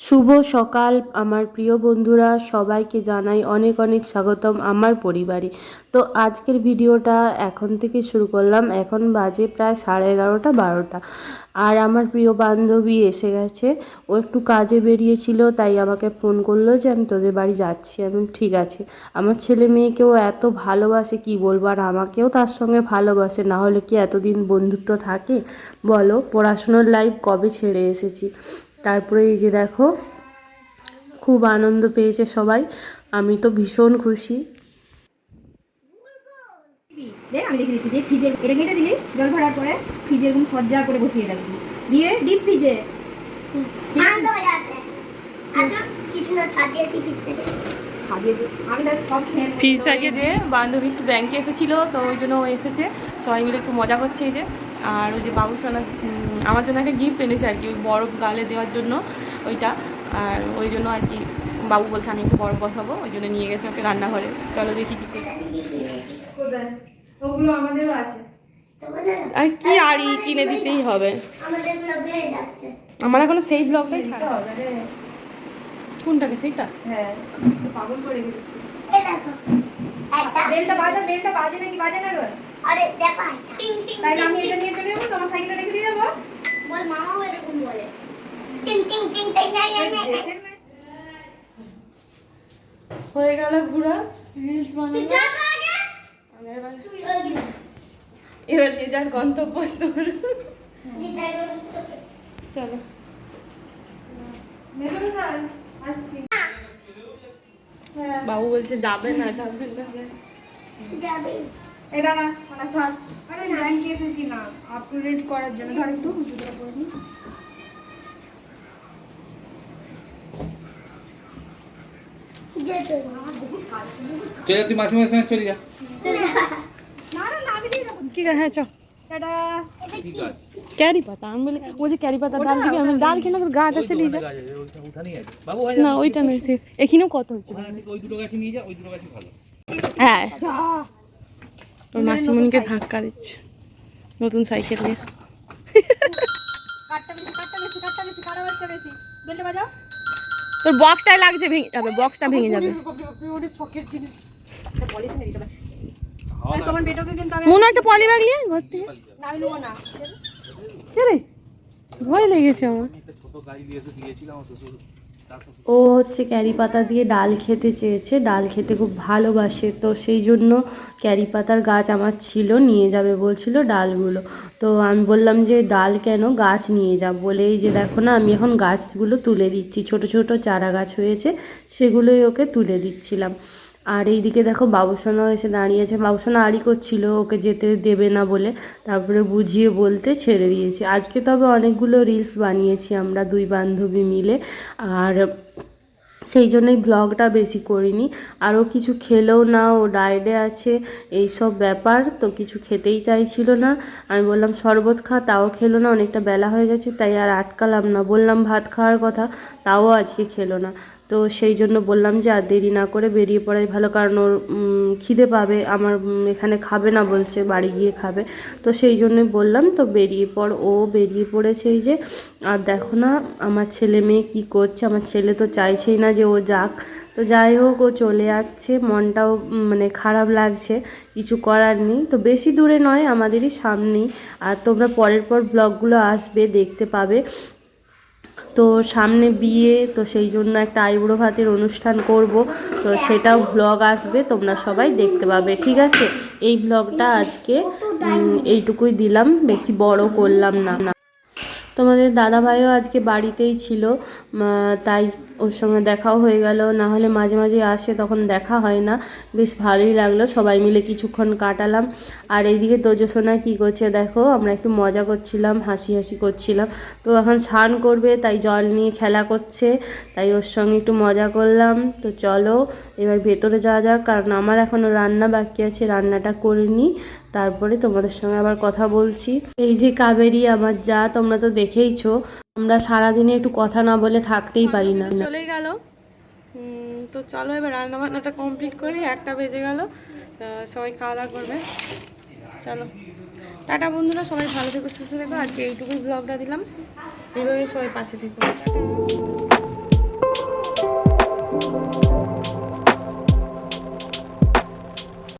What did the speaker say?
শুভ সকাল, আমার প্রিয় বন্ধুরা, সবাইকে জানাই অনেক অনেক স্বাগতম আমার পরিবারে। তো আজকের ভিডিওটা এখন থেকে শুরু করলাম, এখন বাজে প্রায় সাড়ে এগারোটা, বারোটা। আর আমার প্রিয় বান্ধবী এসে গেছে, ও একটু কাজে বেরিয়েছিল, তাই আমাকে ফোন করল যে, আমি তোদের বাড়ি যাচ্ছি। আমি ঠিক আছে। আমার ছেলে মেয়েকেও এত ভালোবাসে, কি বলব, আর আমাকেও তার সঙ্গে ভালোবাসে, না হলে কি এতদিন বন্ধুত্ব থাকে? বলো, পড়াশুনোর লাইফ কবে ছেড়ে এসেছি? তারপরে এই যে দেখো খুব আনন্দ পেয়েছে সবাই। আমি তো ভীষণ খুশি। আমি দেখে দিচ্ছি যে ফ্রিজের এটা কেটে দিলি জল ভরার পরে ফ্রিজের এরকম সজ্জা করে বসিয়ে রাখবি দিয়ে ডিপ ফ্রিজে। আচ্ছা কিছু না ছাড়িয়েছি ভিতরে ছাড়িয়েছে আমি দেখ সব খেয়ে নেব। ফিজ বান্ধবী একটু ব্যাংকে এসেছিল তো ওই জন্য ও এসেছে। সবাই মিলে একটু মজা করছে এই যে। আর ওই যে বাবু সোনা আমার জন্য একটা গিফট এনেছে আর কি ওই বরফ গালে দেওয়ার জন্য ওইটা। আর ওই জন্য আর কি বাবু বলছে আমি একটু বরফ বসাবো ওই জন্য নিয়ে গেছে ওকে রান্নাঘরে। চলো দেখি কী করছে? ওগুলো আমাদেরও আছে। আর কি আর কিনে দিতেই হবে। আমার এখনও সেই ব্লগটাই ছাড়া হবে কোনটাকে? সেইটা? হ্যাঁ পাগল করে একটা। বেলটা বাজা বেলটা বাজে নাকি? বাজে না গো আরে দেখো টিং টিং তাই আমি এটা নিয়ে চলে যাব তোমার সাইকেলটা রেখে দিয়ে যাব? বল মামাও এরকম বলে। টিং টিং টিং হয়ে গেল ঘোরা রিলস তুই বানানো যা তো আগে। আমি এবার তুই এবার যে যার গন্তব্যস্থল। চলো। হ্যাঁ। বাবু বলছে যাবে না যাবে না। যাবে। এই দাঁড়া শোনা সর আরে ব্যাংকে এসেছি না আপডেট করার জন্য। ধর একটু জুতোটা পরে নিই চলে তুই মাসি মাসি চলে যা। না না না আমি দিয়ে যাব হ্যাঁ চ টাটা। ঠিক আছে ক্যারি পাতা আমি বলি বলছে ক্যারি পাতা ডাল দিবি আমি ডাল কিনা তোর গাছ আছে নিয়ে যা। না ওইটা নয় সে এখানেও কত হচ্ছে ওখান থেকে ওই দুটো গাছে নিয়ে যা ওই দুটো গাছই ভালো। হ্যাঁ। তোর মাসিমণিকে ধাক্কা দিচ্ছে। নতুন সাইকেল নিয়ে। তোর বক্সটাই লাগছে ভেঙে যাবে বক্সটা ভেঙে যাবে। মনে হয় একটা পলি ব্যাগ নিয়ে ঘর থেকে। ভয় লেগেছে আমার। ছোট শ্বশুর ও হচ্ছে ক্যারি পাতা দিয়ে ডাল খেতে চেয়েছে। ডাল খেতে খুব ভালোবাসে। তো সেই জন্য ক্যারি পাতার গাছ আমার ছিল, নিয়ে যাবে বলছিল ডালগুলো। তো আমি বললাম যে, ডাল কেন গাছ নিয়ে যাব বলে, এই যে দেখো না, আমি এখন গাছগুলো তুলে দিচ্ছি। ছোট ছোট চারা গাছ হয়েছে, সেগুলোই ওকে তুলে দিচ্ছিলাম। আর এইদিকে দেখো বাবুসোনা এসে দাঁড়িয়েছে বাবুসোনা আড়ি করছিল, ওকে যেতে দেবে না বলে। তারপরে বুঝিয়ে বলতে ছেড়ে দিয়েছি। আজকে তবে অনেকগুলো রিলস বানিয়েছি আমরা দুই বান্ধবী মিলে। আর সেই জন্যই ব্লগটা বেশি করিনি। আরও কিছু খেলেও না, ও ডায়েটে আছে এই সব ব্যাপার। তো কিছু খেতেই চাইছিল না। আমি বললাম, শরবত খা, তাও খেলো না, অনেকটা বেলা হয়ে গেছে, তাই আর আটকালাম না। বললাম, ভাত খাওয়ার কথা, তাও আজকে খেলো না। তো সেই জন্য বললাম যে আর দেরি না করে বেরিয়ে পড়াই ভালো, কারণ ওর খিদে পাবে, আমার এখানে খাবে না বলছে, বাড়ি গিয়ে খাবে। তো সেই জন্য বললাম, তো বেরিয়ে পড়, ও বেরিয়ে পড়েছে এই যে, আর দেখো না, আমার ছেলে মেয়ে কী করছে, আমার ছেলে তো চাইছেই না যে ও যাক। তো যাই হোক, ও চলে যাচ্ছে মনটাও মানে খারাপ লাগছে, কিছু করার নেই। তো বেশি দূরে নয়, আমাদেরই সামনেই। আর তোমরা পরের পর ব্লগগুলো আসবে, দেখতে পাবে। তো সামনে বিয়ে, তো সেই জন্য একটা আইবুড়ো ভাতের অনুষ্ঠান করব। তো সেটাও ব্লগ আসবে, তোমরা সবাই দেখতে পাবে, ঠিক আছে? এই ব্লগটা আজকে এইটুকুই দিলাম, বেশি বড় করলাম না। তোমাদের দাদাভাইও আজকে বাড়িতেই ছিল তাই ওর সঙ্গে দেখাও হয়ে গেল। না হলে মাঝে মাঝে আসে, তখন দেখা হয় না। বেশ ভালোই লাগল, সবাই মিলে কিছুক্ষণ কাটালাম। আর এইদিকে তোজসোনা কী করছে দেখো, আমরা একটু মজা করছিলাম, হাসি হাসি করছিলাম। তো এখন স্নান করবে, তাই জল নিয়ে খেলা করছে, তাই ওর সঙ্গে একটু মজা করলাম। তো চলো, এবার ভেতরে যাওয়া যাক, কারণ আমার এখনও রান্না বাকি আছে, রান্নাটা করে নিই তারপরে তোমাদের সঙ্গে আবার কথা বলছি। এই যে কাবেরি, আমার যা, তোমরা তো দেখেইছো। আমরা সারাদিনে একটু কথা না বলে থাকতেই পারি না। চলে গেল। তো চলো এবার রান্না বান্নাটা কমপ্লিট করি, একটা বেজে গেল। সবাই খাওয়া দাওয়া করবে। চলো। টাটা বন্ধুরা, সবাই ভালো থেকো, সুস্থ থেকো। আজকে এইটুকু ব্লগটা দিলাম। এইভাবে সবাই পাশে থেকো। টাটা